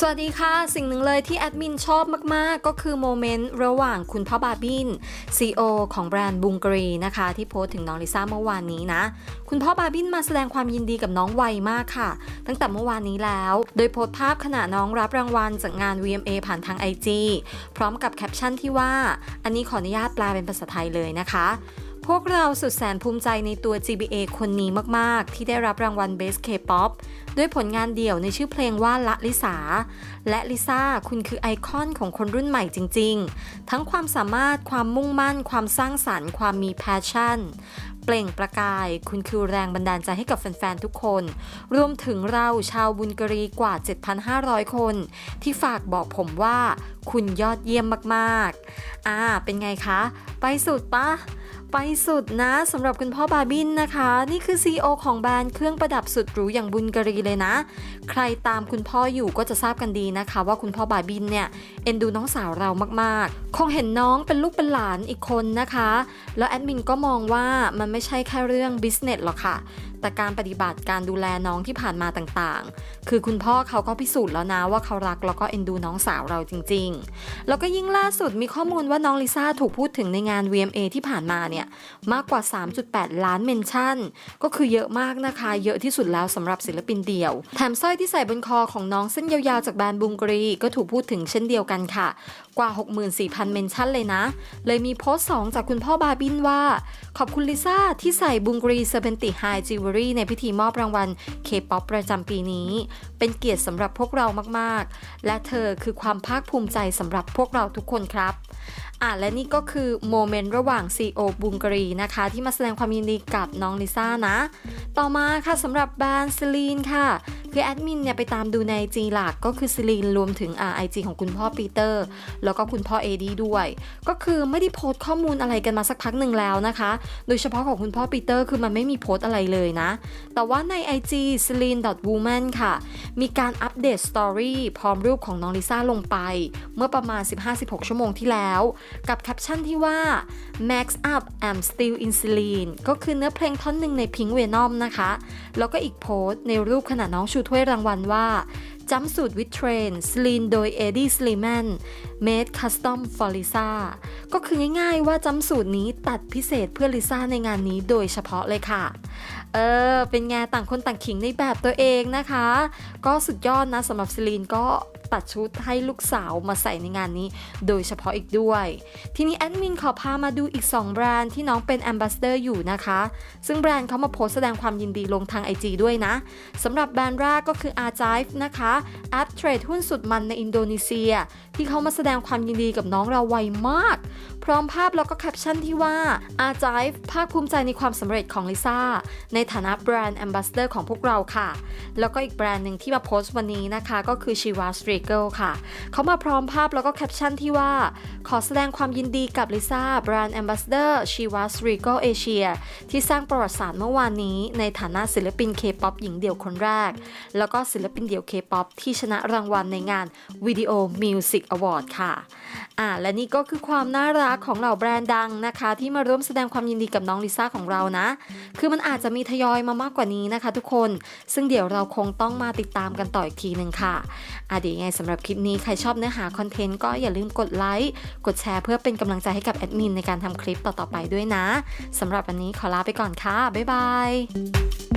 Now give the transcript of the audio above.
สวัสดีค่ะ สิ่งหนึ่งเลยที่แอดมินชอบมาก ๆ ก็คือโมเมนต์ระหว่างคุณพ่อบาบิน CEO ของแบรนด์บุงกรีนะคะ ที่โพสต์ถึงน้องลิซ่าเมื่อวานนี้นะ คุณพ่อบาบินมาแสดงความยินดีกับน้องไวมากค่ะ ตั้งแต่เมื่อวานนี้แล้ว โดยโพสต์ภาพขณะน้องรับรางวัลจากงาน VMA ผ่านทาง IG พร้อมกับแคปชั่นที่ว่า อันนี้ขออนุญาตแปลเป็นภาษาไทยเลยนะคะ พวกเราสุดแสนภูมิใจในตัว GBA คนนี้มาก ๆ ที่ได้รับรางวัล Best K-pop ด้วยผลงานเดี่ยวในชื่อเพลงว่าละลิสา และลิซ่าคุณคือไอคอนของคนรุ่นใหม่จริง ๆ ทั้งความสามารถความมุ่งมั่น ความสร้างสรรค์ ความมีแพชชั่น เปล่งประกาย คุณคือแรงบันดาลใจให้กับแฟน ๆ ทุกคน รวมถึงเราชาวบุญกรีกว่า 7,500 คน ที่ฝากบอกผมว่า คุณยอดเยี่ยมมาก ๆ อ่า เป็นไงคะ ไปสุดปะ ไปสุดนะสำหรับคุณพ่อบาบินนะคะ นี่คือ CEO ของแบรนด์เครื่องประดับสุดหรูอย่างบุญกรีเลยนะ ใครตามคุณพ่ออยู่ก็จะทราบกันดีนะคะ ว่าคุณพ่อบาบินเนี่ยเอ็นดูน้องสาวเรามากๆ คงเห็นน้องเป็นลูกเป็นหลานอีกคนนะคะ แล้วแอดมินก็มองว่ามันไม่ใช่แค่เรื่องบิสเนสหรอกค่ะแต่การปฏิบัติการดูแลน้องที่ผ่านมาต่างๆ คือคุณพ่อเขาก็พิสูจน์แล้วนะว่าเขารักแล้วก็เอ็นดูน้องสาวเราจริง ๆ แล้วก็ยิ่งล่าสุดมีข้อมูลว่าน้องลิซ่าถูกพูดถึงในงาน VMA ที่ผ่านมาเนี่ยมากกว่า 3.8 ล้านเมนชั่น ก็คือเยอะมากนะคะ เยอะที่สุดแล้วสำหรับศิลปินเดี่ยว แถมสร้อยที่ใส่บนคอของน้องเส้นยาวๆจากแบรนด์บุงกรี ก็ถูกพูดถึงเช่นเดียวกันค่ะ กว่า 64,000 เมนชั่นเลยนะ เลยมีโพสต์ 2 จากคุณพ่อบาบินว่า ขอบคุณลิซ่าที่ใส่บุงกรีเซเ e นติไฮจิวเวลรี่ในพิธีมอบรางวัล K-POP ประจำปีนี้ เป็นเกียรติสำหรับพวกเรามากๆ และเธอคือความภาคภูมิใจสำหรับพวกเราทุกคนครับ อะและนี่ก็คือโมเมนต์ระหว่าง CEO บุงกรีนะคะ ที่มาแสดงความยินดีกับน้องลิซ่านะ ต่อมาค่ะสำหรับแบรนด์ซิลีนค่ะ คือแอดมินเนี่ยไปตามดูในจีหลักก็คือซิลีนรวมถึง RIG ของคุณพ่อปีเตอร์ แล้วก็คุณพ่อเอดีด้วย ก็คือไม่ได้โพสต์ข้อมูลอะไรกันมาสักพักหนึ่งแล้วนะคะ โดยเฉพาะของคุณพ่อปีเตอร์คือมันไม่มีโพสต์อะไรเลยนะ แต่ว่าใน IG c e l i n e woman ค่ะ มีการอัปเดตสตอรี่พร้อมรูปของน้องลิซ่าลงไป เมื่อประมาณ 15-16 ชั่วโมงที่แล้ว กับแคปชั่นที่ว่า Max up I'm still in Celine ก็คือเนื้อเพลงท่อนหนึ่งใน Pink Venom นะคะ แล้วก็อีกโพสต์ในรูปขณะน้องชูถ้วยรางวัลว่าจัมสูตรวิทเทรนสลีนโดย Eddie Sliman Made Custom for Lisa ก็คือง่ายๆว่าจัมสูตรนี้ตัดพิเศษเพื่อลิซ่าในงานนี้โดยเฉพาะเลยค่ะ เออ เป็นไงต่างคนต่างขิงในแบบตัวเองนะคะ ก็สุดยอดนะสำหรับซิลีนก็ตัดชุดให้ลูกสาวมาใส่ในงานนี้ โดยเฉพาะอีกด้วย ทีนี้แอดมินขอพามาดูอีก 2 แบรนด์ที่น้องเป็นแอมบาสเดอร์อยู่นะคะ ซึ่งแบรนด์เขามาโพสแสดงความยินดีลงทาง IG ด้วยนะสำหรับแบรนด์แรกก็คือ a r j i v e นะคะแอปเทรดหุ้นสุดมันในอินโดนีเซีย ที่เขามาแสดงความยินดีกับน้องเราไวมาก พร้อมภาพแล้วก็แคปชั่นที่ว่า a r j i v e ภาคภูมิใจในความสำเร็จของลิซ่า ในฐานะแบรนด์แอมบาสเดอร์ของพวกเราค่ะ แล้วก็อีกแบรนด์หนึ่งที่มาโพสต์วันนี้นะคะ ก็คือ Shiva s t r i g l ค่ะ เขามาพร้อมภาพแล้วก็แคปชั่นที่ว่า ขอแสดงความยินดีกับลิซ่าแบรนด์แอมบาสเดอร์ชีวัสรีโกเอเชียที่สร้างประวัติศาสตร์เมื่อวานนี้ ในฐานะศิลปินเคป๊อปหญิงเดี่ยวคนแรก แล้วก็ศิลปินเดี่ยวเคป๊อปที่ชนะรางวัลในงานวิดีโอมิวสิกอวอร์ดค่ะอ่าและนี่ก็คือความน่ารักของเหล่าแบรนด์ดังนะคะ ที่มาร่วมแสดงความยินดีกับน้องลิซ่าของเรานะ คือมันอาจจะมีทยอยมามากกว่านี้นะคะ ทุกคน ซึ่งเดี๋ยวเราคงต้องมาติดตามกันต่ออีกทีหนึ่งค่ะอะเดี๋ยวยังไงสำหรับคลิปนี้ใครชอบเนื้อหาคอนเทนต์ก็อย่าลืมกดไลค์กดแชร์เพื่อเป็นกำลังใจให้กับแอดมินในการทำคลิปต่อๆไปด้วยนะสำหรับวันนี้ขอลาไปก่อนค่ะบ๊ายบาย